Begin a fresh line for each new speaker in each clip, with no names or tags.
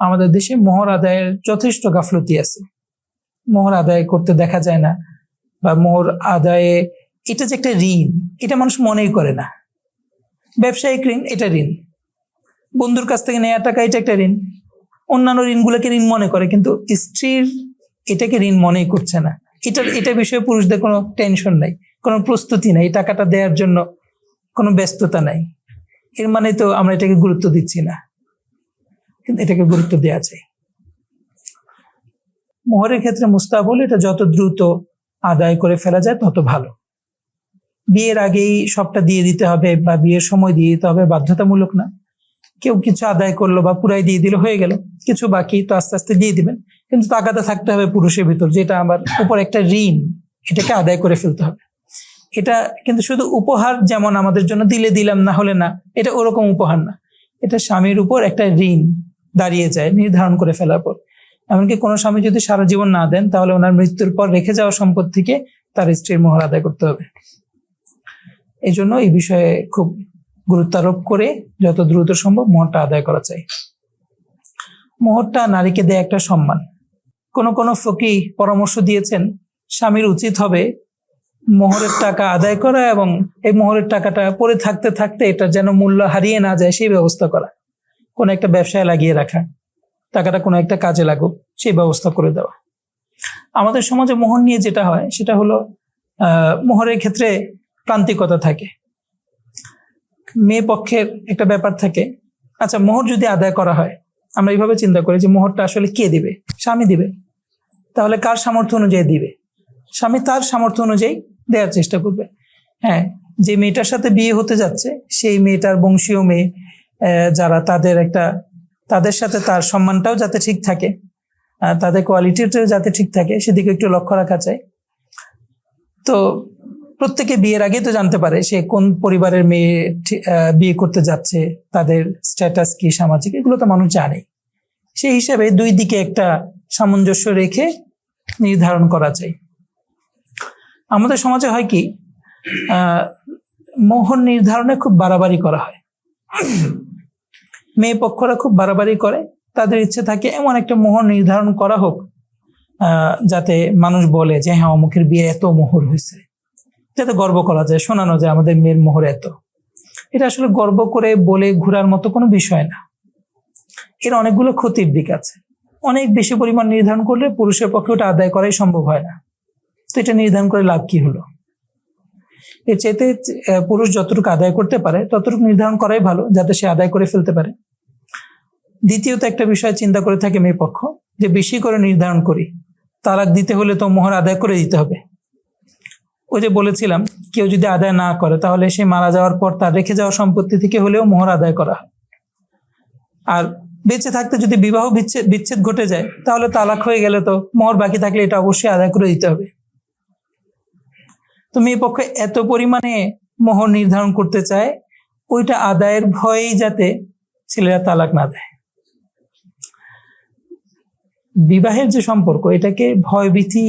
আমাদের দেশে মোহর আদায়ের যথেষ্ট গাফলতি আছে। মোহর আদায় করতে দেখা যায় না বা মোহর আদায়ে এটা যে একটা ঋণ, এটা মানুষ মনেই করে না। ব্যবসায়িক ঋণ, এটা ঋণ। বন্ধুর কাছ থেকে নেওয়া টাকা, এটা একটা ঋণ। অন্যান্য ঋণগুলোকে ঋণ মনে করে, কিন্তু স্ত্রীর এটাকে ঋণ মনেই করছে না। এটা এটা বিষয়ে পুরুষদের কোনো টেনশন নাই, কোনো প্রস্তুতি নাই টাকাটা দেওয়ার জন্য কোনো ব্যস্ততা নাই। এর মানে তো আমরা এটাকে গুরুত্ব দিচ্ছি না। কিন্তু এটাকে গুরুত্ব দেওয়া চাই। মোহরের ক্ষেত্রে মুস্তাবল এটা যত দ্রুত আদায় করে ফেলা যায় তত ভালো। বিয়ের আগেই সবটা দিয়ে দিতে হবে বা বিয়ের সময় দিয়ে দিতে হবে, বাধ্যতামূলক না। কেউ কিছু আদায় করল বা পুরাই দিয়ে দিল, হয়ে গেল। কিছু বাকি তো আস্তে আস্তে দিয়ে দিবেন। কিন্তু তাকাতে থাকতে হবে পুরুষের ভিতর, যেটা আমার উপর একটা ঋণ, এটাকে আদায় করে ফেলতে হবে। এটা কিন্তু শুধু উপহার যেমন আমাদের জন্য দিলে দিলাম না হলে না, এটা ওরকম উপহার না। এটা স্বামীর উপর একটা ঋণ দাঁড়িয়ে যায়, নির্ধারণ করে ফেলার পর। এমনকি কোনো স্বামী যদি সারা জীবন না দেন, তাহলে ওনার মৃত্যুর পর রেখে যাওয়া সম্পদ থেকে তার স্ত্রীর মোহর আদায় করতে হবে। এই জন্য এই বিষয়ে খুব গুরুত্ব আরোপ করে যত দ্রুত সম্ভব মোহরটা আদায় করা চাই। মোহরটা নারীকে দেয় একটা সম্মান। কোন কোন ফকি পরামর্শ দিয়েছেন, স্বামীর উচিত হবে মোহরের টাকা আদায় করা এবং এই মোহরের টাকাটা পরে থাকতে থাকতে এটা যেন মূল্য হারিয়ে না যায় সেই ব্যবস্থা করা। কোন একটা ব্যবসায় লাগিয়ে রাখা, টাকাটা কোনো একটা কাজে লাগুক, সেই ব্যবস্থা করে দেওয়া। আমাদের সমাজে মোহর নিয়ে যেটা হয়, সেটা হলো মোহরের ক্ষেত্রে প্রান্তিকতা থাকে। মেয়ে পক্ষের একটা ব্যাপার থাকে আচ্ছা মোহর যদি আদায় করা হয়, আমরা এইভাবে চিন্তা করি যে মোহরটা আসলে কে দিবে? স্বামী দিবে। তাহলে কার সামর্থ্য অনুযায়ী দিবে? স্বামী তার সামর্থ্য অনুযায়ী দেওয়ার চেষ্টা করবে। হ্যাঁ যে মেয়েটার সাথে বিয়ে হতে যাচ্ছে, সেই মেয়েটার বংশীয় মেয়ে যারা তাদের একটা, তাদের সাথে তার সম্মানটাও যাতে ঠিক থাকে তাদের কোয়ালিটিটাও যাতে ঠিক থাকে, সেদিকে একটু লক্ষ্য রাখা চাই। তো প্রত্যেকে বিয়ের আগে তো জানতে পারে সে কোন পরিবারের মেয়ে বিয়ে করতে যাচ্ছে, তাদের স্ট্যাটাস কি সামাজিক, এগুলো তো মানুষ জানে সেই হিসাবে দুই দিকে একটা সামঞ্জস্য রেখে নির্ধারণ করা চাই। আমাদের সমাজে হয় কি মোহর নির্ধারণে খুব বাড়াবাড়ি করা হয়। মেয়ে পক্ষরা খুব বাড়াবাড়ি করে তাদের ইচ্ছে থাকে এমন একটা মোহর নির্ধারণ করা হোক যাতে মানুষ বলে যে হ্যাঁ অমুকের বিয়ে এত মোহর হয়েছে। যাতে গর্ব করা যায় শোনানো যায় আমাদের মেয়ের মোহর এত। এটা আসলে গর্ব করে বলে ঘোরার মতো কোনো বিষয় না। এর অনেকগুলো ক্ষতির দিক আছে। অনেক বেশি পরিমাণ নির্ধারণ করলে পুরুষের পক্ষে ওটা আদায় করাই সম্ভব হয় না। তো এটা নির্ধারণ করে লাভ কি হলো? এর আহ, পুরুষ যতটুকু আদায় করতে পারে ততটুকু নির্ধারণ করাই ভালো যাতে সে আদায় করে ফেলতে পারে। দ্বিতীয়ত একটা বিষয় চিন্তা করে থাকে মেয়ে পক্ষ, যে বেশি করে নির্ধারণ করি, তালাক দিতে হলে তো মোহর আদায় করে দিতে হবে। ওই যে বলেছিলাম, কেউ যদি আদায় না করে, তাহলে সে মারা যাওয়ার পর তার রেখে যাওয়া সম্পত্তি থেকে হলেও মোহর আদায় করা। আর বেঁচে থাকতে যদি বিবাহ বিচ্ছেদ বিচ্ছেদ ঘটে যায়, তাহলে তালাক হয়ে গেলে তো মোহর বাকি থাকলে এটা অবশ্যই আদায় করে দিতে হবে। তো মেয়ে পক্ষে এত পরিমাণে মোহর নির্ধারণ করতে চায়, ওইটা আদায়ের ভয়েই যাতে ছেলেরা তালাক না দেয়। বিবাহের যে সম্পর্ক, এটাকে ভয়ভীতি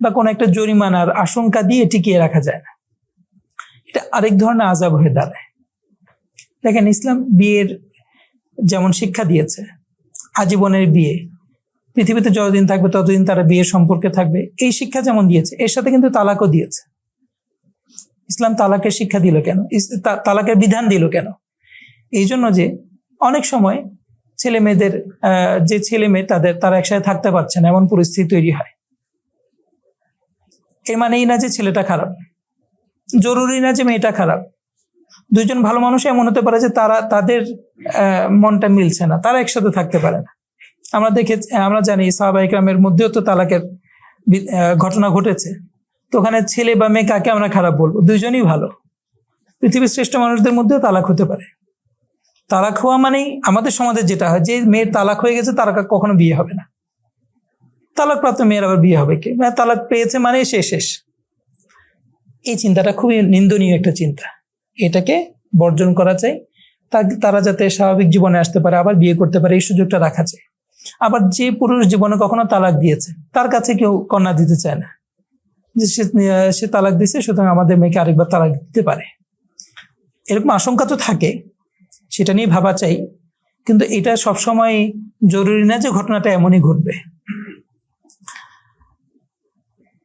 বা কোনো একটা জরিমানার আশঙ্কা দিয়ে টিকিয়ে রাখা যায় না। এটা আরেক ধরনের আজাব হয়ে দাঁড়ায়। দেখেন, ইসলাম বিয়ের যেমন শিক্ষা দিয়েছে, আজীবনের বিয়ে, পৃথিবীতে যতদিন থাকবে ততদিন তারা বিয়ের সম্পর্কে থাকবে, এই শিক্ষা যেমন দিয়েছে, এর সাথে কিন্তু তালাকও দিয়েছে। ইসলাম তালাকের শিক্ষা দিল কেন? তালাকের বিধান দিল কেন? এই জন্য যে অনেক সময় ছেলে মেয়েদের যে ছেলে মেয়ে তাদের, তারা একসাথে থাকতে পারছে না, এমন পরিস্থিতি তৈরি হয়। এর মানেই না যে ছেলেটা খারাপ। জরুরি না যে মেয়েটা খারাপ। দুজন ভালো মানুষ এমন হতে পারে যে তারা, তাদের মনটা মিলছে না, তারা একসাথে থাকতে পারে না। আমরা দেখে, আমরা জানি সাহাবা ইকরামের মধ্যেও তো তালাকের ঘটনা ঘটেছে। তো ওখানে ছেলে বা মেয়ে কাকে আমরা খারাপ বলব? দুজনই ভালো। পৃথিবীর শ্রেষ্ঠ মানুষদের মধ্যেও তালাক হতে পারে। তালাক হওয়া মানেই আমাদের সমাজে যেটা হয়, যে মেয়ের তালাক হয়ে গেছে, তার কখনো বিয়ে হবে না। তালাক প্রাপ্ত মেয়ের আবার বিয়ে হবে কি? তালাক পেয়েছে মানে সে শেষ। এই চিন্তাটা খুবই নিন্দনীয় একটা চিন্তা। এটাকে বর্জন করা চাই। তারা যাতে স্বাভাবিক জীবনে আসতে পারে, আবার বিয়ে করতে পারে, এই সুযোগটা রাখা চাই। আবার যে পুরুষ জীবনে কখনো তালাক দিয়েছে, তার কাছে কেউ কন্যা দিতে চায় না। যে সে তালাক দিছে সুতরাং আমাদের মেয়েকে আরেকবার তালাক দিতে পারে। এরকম আশঙ্কা তো থাকে সেটা নিয়ে ভাবা চাই। কিন্তু এটা সবসময় জরুরি না যে ঘটনাটা এমনই ঘটবে।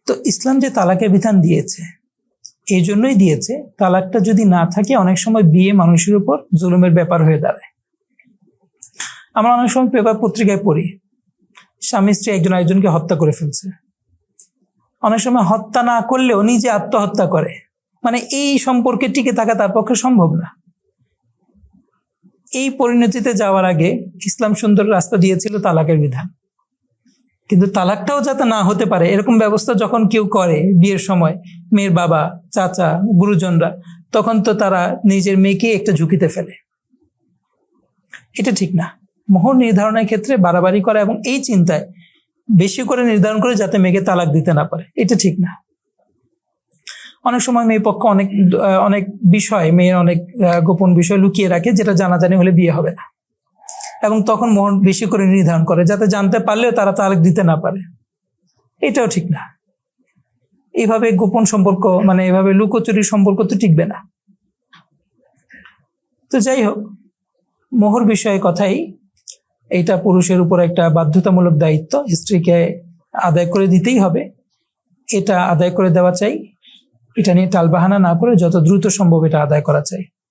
তো ইসলাম যে তালাকের বিধান দিয়েছে, এই জন্যই দিয়েছে। তালাকটা যদি না থাকে, অনেক সময় বিয়ে মানুষের উপর জুলুমের ব্যাপার হয়ে দাঁড়ায়। আমরা অনেক সময় পেপার পত্রিকায় পড়ি, স্বামী স্ত্রী একজন আরেকজনকে হত্যা করে ফেলছে। অনেক সময় হত্যা না করলেও নিজে আত্মহত্যা করে। মানে এই সম্পর্কে টিকে থাকা তার পক্ষে সম্ভব না। এই পরিণতিতে যাওয়ার আগে ইসলাম সুন্দর রাস্তা দিয়েছিল তালাকের বিধান। কিন্তু তালাকটাও যাতে না হতে পারে, এরকম ব্যবস্থা যখন কেউ করে বিয়ের সময়, মেয়ের বাবা, চাচা, গুরুজনরা, তখন তো তারা নিজের মেয়েকে একটা ঝুঁকিতে ফেলে। এটা ঠিক না। মোহর নির্ধারণের ক্ষেত্রে বাড়াবাড়ি করা এবং এই চিন্তায় বেশি করে নির্ধারণ করে যাতে মেয়েকে তালাক দিতে না পারে, এটা ঠিক না। অনেক সময় মেয়ে পক্ষ অনেক অনেক বিষয়, মেয়ের অনেক গোপন বিষয় লুকিয়ে রাখে, যেটা জানাজানি হলে বিয়ে হবে না। এবং তখন মোহর বেশি করে নির্ধারণ করে, যাতে জানতে পারলেও তারা তালাক দিতে না পারে। এটাও ঠিক না। এইভাবে গোপন সম্পর্ক মানে এভাবে লুকোচুরি সম্পর্ক তো টিকবে না। তো যাই হোক, মোহর বিষয়ে কথাই, এটা পুরুষের উপর একটা বাধ্যতামূলক দায়িত্ব, স্ত্রীকে আদায় করে দিতেই হবে। এটা আদায় করে দেওয়া চাই। এটা নিয়ে টালবাহানা না করে যত দ্রুত সম্ভব এটা আদায় করা চাই।